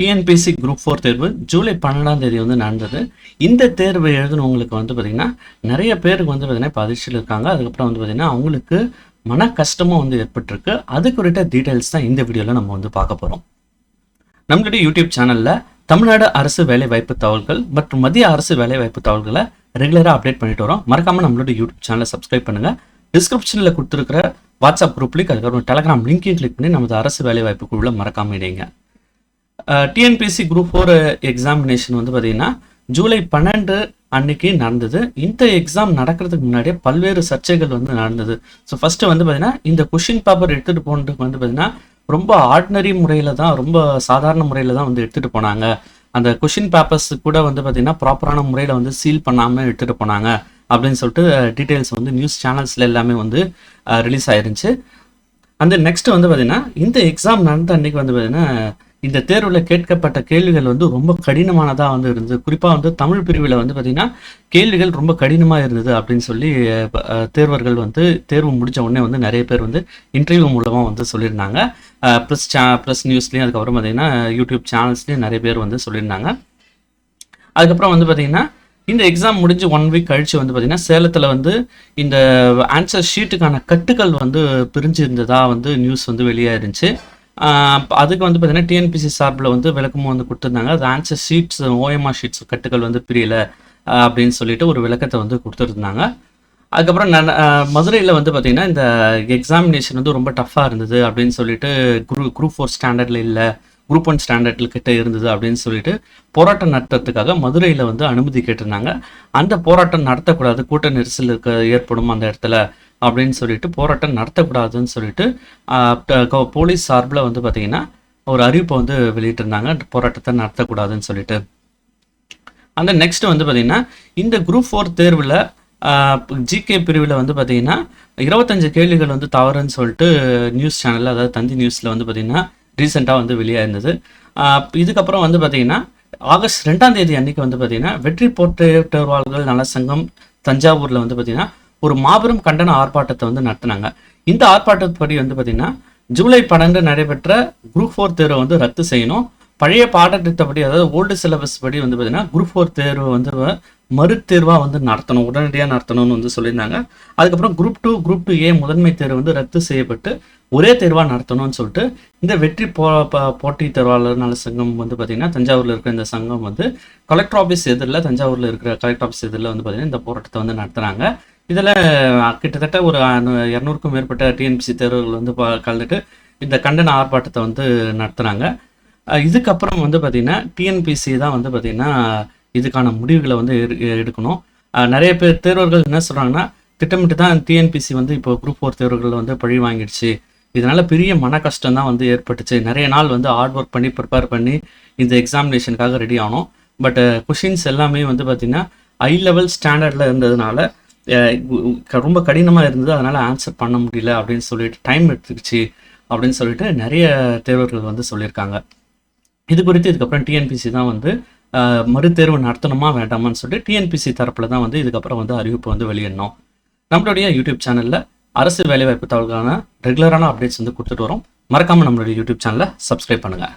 TNPSC group four தேர்வு ஜூலை பன்னெண்டாம் தேதி வந்து நடந்தது. இந்த தேர்வு எழுதுனவங்களுக்கு வந்து பார்த்திங்கன்னா நிறைய பேருக்கு வந்து பார்த்திங்கன்னா இப்போ அதிர்ச்சியில் இருக்காங்க. அதுக்கப்புறம் வந்து பார்த்திங்கன்னா அவங்களுக்கு மன கஷ்டமும் வந்து ஏற்பட்டிருக்கு. அது குறித்த டீட்டெயில்ஸ் தான் இந்த வீடியோவில் நம்ம வந்து பார்க்க போகிறோம் நம்மளுடைய யூடியூப் சேனலில் தமிழ்நாடு அரசு வேலைவாய்ப்பு தகவல்கள் மற்றும் மத்திய அரசு வேலைவாய்ப்பு தகவல்களை ரெகுலராக அப்டேட் பண்ணிட்டு வரோம். மறக்காமல் நம்மளோட யூடியூப் சேனலை சப்ஸ்கிரைப் பண்ணுங்கள் டிஸ்கிரிப்ஷனில் கொடுத்துருக்கிற வாட்ஸ்அப் குரூப் லிங்க் அதுக்கப்புறம் டெலகிராம் லிங்க்கையும் கிளிக் பண்ணி நமது அரசு வேலைவாய்ப்பு குழுவில் மறக்காமல் இடைங்க டிஎன்பிசி குரூப் ஃபோர் எக்ஸாமினேஷன் வந்து பார்த்தீங்கன்னா ஜூலை பன்னெண்டு அன்னைக்கு நடந்தது. இந்த எக்ஸாம் நடக்கிறதுக்கு முன்னாடியே பல்வேறு சர்ச்சைகள் வந்து நடந்தது. ஸோ ஃபஸ்ட்டு வந்து பார்த்தீங்கன்னா இந்த கொஷின் பேப்பர் எடுத்துகிட்டு போனதுக்கு வந்து பார்த்தீங்கன்னா ரொம்ப ஆர்டினரி முறையில் தான் ரொம்ப சாதாரண முறையில் தான் வந்து எடுத்துகிட்டு போனாங்க. அந்த கொஷின் பேப்பர்ஸ் கூட வந்து பார்த்தீங்கன்னா ப்ராப்பரான முறையில் வந்து சீல் பண்ணாமல் எடுத்துகிட்டு போனாங்க. அப்படின்னு சொல்லிட்டு டீட்டெயில்ஸ் வந்து நியூஸ் சேனல்ஸில் எல்லாமே வந்து ரிலீஸ் ஆயிருந்துச்சு. அந்த நெக்ஸ்ட் வந்து பார்த்தீங்கன்னா இந்த எக்ஸாம் நடந்த அன்னைக்கு வந்து பார்த்தீங்கன்னா இந்த தேர்வில் கேட்கப்பட்ட கேள்விகள் வந்து ரொம்ப கடினமானதாக வந்து இருந்தது. குறிப்பாக வந்து தமிழ் பிரிவில் வந்து பார்த்தீங்கன்னா கேள்விகள் ரொம்ப கடினமாக இருந்தது அப்படின்னு சொல்லி தேர்வர்கள் வந்து தேர்வு முடித்த உடனே வந்து நிறைய பேர் வந்து இன்டர்வியூ மூலமாக வந்து சொல்லியிருந்தாங்க. ப்ரெஸ் சே ப்ரெஸ் நியூஸ்லேயும் அதுக்கப்புறம் பார்த்தீங்கன்னா யூடியூப் சேனல்ஸ்லேயும் நிறைய பேர் வந்து சொல்லியிருந்தாங்க. அதுக்கப்புறம் வந்து பார்த்திங்கன்னா இந்த எக்ஸாம் முடிஞ்சு ஒன் வீக் கழிச்சு வந்து பார்த்தீங்கன்னா சேலத்தில் வந்து இந்த ஆன்சர் ஷீட்டுக்கான கட்டுகள் வந்து பிரிஞ்சு இருந்ததாக வந்து நியூஸ் வந்து வெளியே இருந்துச்சு அதுக்கு வந்து பார்த்தீங்கன்னா டிஎன்பிசி சார்பில் வந்து விளக்கமும் வந்து கொடுத்துருந்தாங்க. அது ஆன்சர் ஷீட்ஸ் ஓஎம்ஆர் ஷீட்ஸ் கட்டுகள் வந்து பிரியல அப்படின்னு சொல்லிட்டு ஒரு விளக்கத்தை வந்து கொடுத்துருந்தாங்க. அதுக்கப்புறம் நான் மதுரையில் வந்து பார்த்தீங்கன்னா இந்த எக்ஸாமினேஷன் வந்து ரொம்ப டஃப்பாக இருந்தது அப்படின்னு சொல்லிட்டு குரூ குரூப் ஃபோர் ஸ்டாண்டர்டில் இல்லை குரூப் ஒன் ஸ்டாண்டர்டில் கிட்ட இருந்தது அப்படின்னு சொல்லிட்டு போராட்டம் நடத்துறதுக்காக மதுரையில் வந்து அனுமதி கேட்டிருந்தாங்க. அந்த போராட்டம் நடத்தக்கூடாது கூட்ட நெரிசல் இருக்க ஏற்படும் அந்த இடத்துல அப்படின்னு சொல்லிட்டு போராட்டம் நடத்தக்கூடாதுன்னு சொல்லிட்டு போலீஸ் சார்பில் வந்து பார்த்தீங்கன்னா ஒரு அறிவிப்பை வந்து வெளியிட்டிருந்தாங்க. போராட்டத்தை நடத்தக்கூடாதுன்னு சொல்லிட்டு. அந்த நெக்ஸ்ட் வந்து பார்த்தீங்கன்னா இந்த குரூப் ஃபோர் தேர்வில் ஜிகே பிரிவில் வந்து பார்த்தீங்கன்னா இருபத்தஞ்சு கேள்விகள் வந்து தவறுன்னு சொல்லிட்டு நியூஸ் சேனலில் அதாவது தந்தி நியூஸில் வந்து பார்த்தீங்கன்னா ரீசெண்டாக வந்து வெளியாக இருந்தது ஆஹ் இதுக்கப்புறம் வந்து பார்த்தீங்கன்னா ஆகஸ்ட் ரெண்டாம் தேதி அன்னைக்கு வந்து பார்த்தீங்கன்னா வெற்றி போற்றேற்றவாளர்கள் நல சங்கம் தஞ்சாவூரில் வந்து பார்த்தீங்கன்னா ஒரு மாபெரும் கண்டன ஆர்ப்பாட்டத்தை வந்து நடத்தினாங்க. இந்த ஆர்ப்பாட்டத்துப்படி வந்து பார்த்தீங்கன்னா ஜூலை பன்னெண்டு நடைபெற்ற குரூப் ஃபோர் தேர்வை வந்து ரத்து செய்யணும். பழைய பாடத்திட்டப்படி அதாவது ஓல்டு சிலபஸ் படி வந்து பார்த்தீங்கன்னா குரூப் ஃபோர் தேர்வு வந்து மறுத்தேர்வாக வந்து நடத்தணும் உடனடியாக நடத்தணும்னு வந்து சொல்லியிருந்தாங்க. அதுக்கப்புறம் group two group two A முதன்மை தேர்வு வந்து ரத்து செய்யப்பட்டு ஒரே தேர்வாக நடத்தணும்னு சொல்லிட்டு இந்த வெற்றி போ போட்டி தேர்வாளர் நல சங்கம் வந்து பார்த்தீங்கன்னா தஞ்சாவூரில் இருக்கிற இந்த சங்கம் வந்து கலெக்டர் ஆஃபீஸ் எதிரில் தஞ்சாவூரில் இருக்கிற கலெக்டர் ஆஃபீஸ் எதிரில் வந்து பார்த்தீங்கன்னா இந்த போராட்டத்தை வந்து நடத்துகிறாங்க இதில் கிட்டத்தட்ட ஒரு இரநூறுக்கும் மேற்பட்ட டிஎன்பிசி தேர்வுகள் வந்து கலந்துட்டு இந்த கண்டன ஆர்ப்பாட்டத்தை வந்து நடத்துனாங்க. இதுக்கப்புறம் வந்து பார்த்திங்கன்னா டிஎன்பிசி தான் வந்து பார்த்திங்கன்னா இதுக்கான முடிவுகளை வந்து எடு- எடுக்கணும். நிறைய பேர் தேர்வர்கள் என்ன சொல்கிறாங்கன்னா திட்டமிட்டு தான் டிஎன்பிசி வந்து இப்போ குரூப் ஃபோர் தேர்வுகள் வந்து பழி வாங்கிடுச்சு. இதனால் பெரிய மன கஷ்டம் தான் வந்து ஏற்பட்டுச்சு. நிறைய நாள் வந்து ஹார்ட் ஒர்க் பண்ணி ப்ரிப்பேர் பண்ணி இந்த எக்ஸாமினேஷனுக்காக ரெடி ஆனோம். பட் கொஷின்ஸ் எல்லாமே வந்து பார்த்திங்கன்னா ஹை லெவல் ஸ்டாண்டர்டில் இருந்ததுனால ரொம்ப கடினமாக இருந்தது. அதனால் ஆன்சர் பண்ண முடியல அப்படின்னு சொல்லிட்டு டைம் எடுத்துக்கிச்சு அப்படின்னு சொல்லிட்டு நிறைய தேர்வர்கள் வந்து சொல்லியிருக்காங்க. இது குறித்து இதுக்கப்புறம் டிஎன்பிசி தான் வந்து மறுதேர்வு நடத்தணுமா வேண்டாமான்னு சொல்லிட்டு டிஎன்பிசி தரப்பில் தான் வந்து இதுக்கப்புறம் வந்து அறிவிப்பு வந்து வெளியிடணும். நம்மளுடைய யூடியூப் சேனலில் அரசு வேலைவாய்ப்பு தகவல்களான ரெகுலரான அப்டேட்ஸ் வந்து கொடுத்துட்டு வரோம். மறக்காமல் நம்மளுடைய யூடியூப் சேனலை சப்ஸ்கிரைப் பண்ணுங்கள்